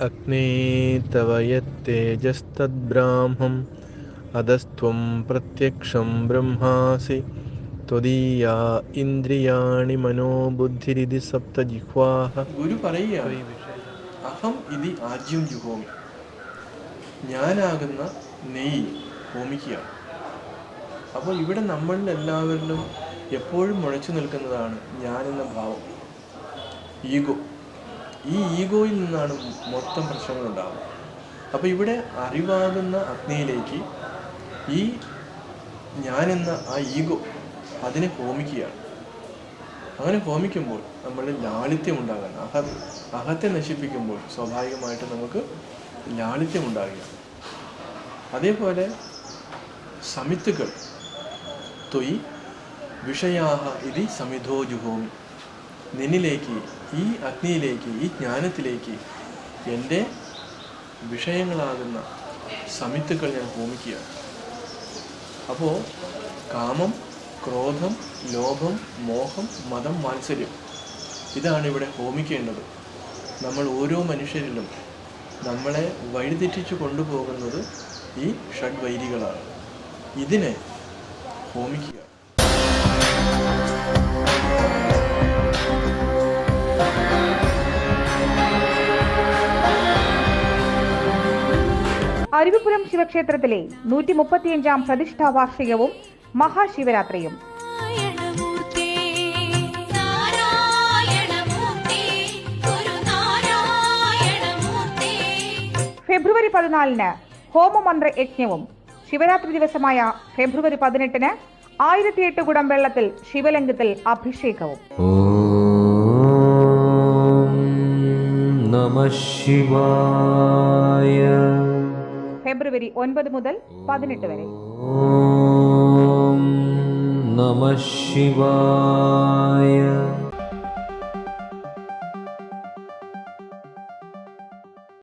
അഗ്നേ തവ യത്തേജസ്തദ്ബ്രാഹ്മം അധസ്ത്വം പ്രത്യക്ഷം ബ്രഹ്മാസി ത്വദീയ ഇന്ദ്രിയാണി മനോബുദ്ധിരിതി സപ്തജിഹ്വാഹ ഗുരു പറയുകയാണ് അഹം ഇതി ആജ്യം ജുഹോമി. ഞാനാകുന്ന നെയ്യ് ഹോമിക്കുകയാണ് അപ്പോൾ ഇവിടെ നമ്മളിൽ എല്ലാവരിലും എപ്പോഴും മുഴച്ചു നിൽക്കുന്നതാണ് ഞാനെന്ന ഭാവം. ഈഗോ. ഈ ഈഗോയിൽ നിന്നാണ് മൊത്തം പ്രശ്നങ്ങൾ ഉണ്ടാകുന്നത് അപ്പോൾ ഇവിടെ അറിവാകുന്ന അഗ്നിയിലേക്ക് ഈ ഞാനെന്ന ആ ഈഗോ അതിനെ ഹോമിക്കുകയാണ് അങ്ങനെ ഹോമിക്കുമ്പോൾ നമ്മളിൽ ലാളിത്യം ഉണ്ടാകണം അഹ അഹത്തെ നശിപ്പിക്കുമ്പോൾ സ്വാഭാവികമായിട്ട് നമുക്ക് ലാളിത്യം ഉണ്ടാകുക അതേപോലെ സമിത്തുകൾ തൊയ് വിഷയാഹ ഇതി സമിധോ ജുഹോമി. നിന്നിലേക്ക് ഈ അഗ്നിയിലേക്ക് ഈ ജ്ഞാനത്തിലേക്ക് എന്റെ വിഷയങ്ങളാകുന്ന സമിത്തുക്കൾ ഞാൻ ഹോമിക്കുകയാണ്. അപ്പോൾ കാമം ക്രോധം ലോഭം മോഹം മതം മാത്സര്യം ഇതാണ് ഇവിടെ ഹോമിക്കേണ്ടത്. നമ്മൾ ഓരോ മനുഷ്യരിലും നമ്മളെ വഴിതെറ്റിച്ച് കൊണ്ടുപോകുന്നത് ഈ ഷഡ്വൈരികളാണ്. ഇതിനെ ഹോമിക്കുക അരുവിപുരം ശിവക്ഷേത്രത്തിലെ നൂറ്റി മുപ്പത്തിയഞ്ചാം പ്രതിഷ്ഠാ വാർഷികവും മഹാശിവരാത്രിയും ഫെബ്രുവരി പതിനാലിന് ഹോമമന്ത്ര യജ്ഞവും ശിവരാത്രി ദിവസമായ ഫെബ്രുവരി പതിനെട്ടിന് ആയിരത്തി എട്ട് കുടം വെള്ളത്തിൽ ശിവലിംഗത്തിൽ അഭിഷേകവും. നമ ശിവായ. ഫെബ്രുവരി ഒൻപത് മുതൽ പതിനെട്ട് വരെ. നമ ശിവായ.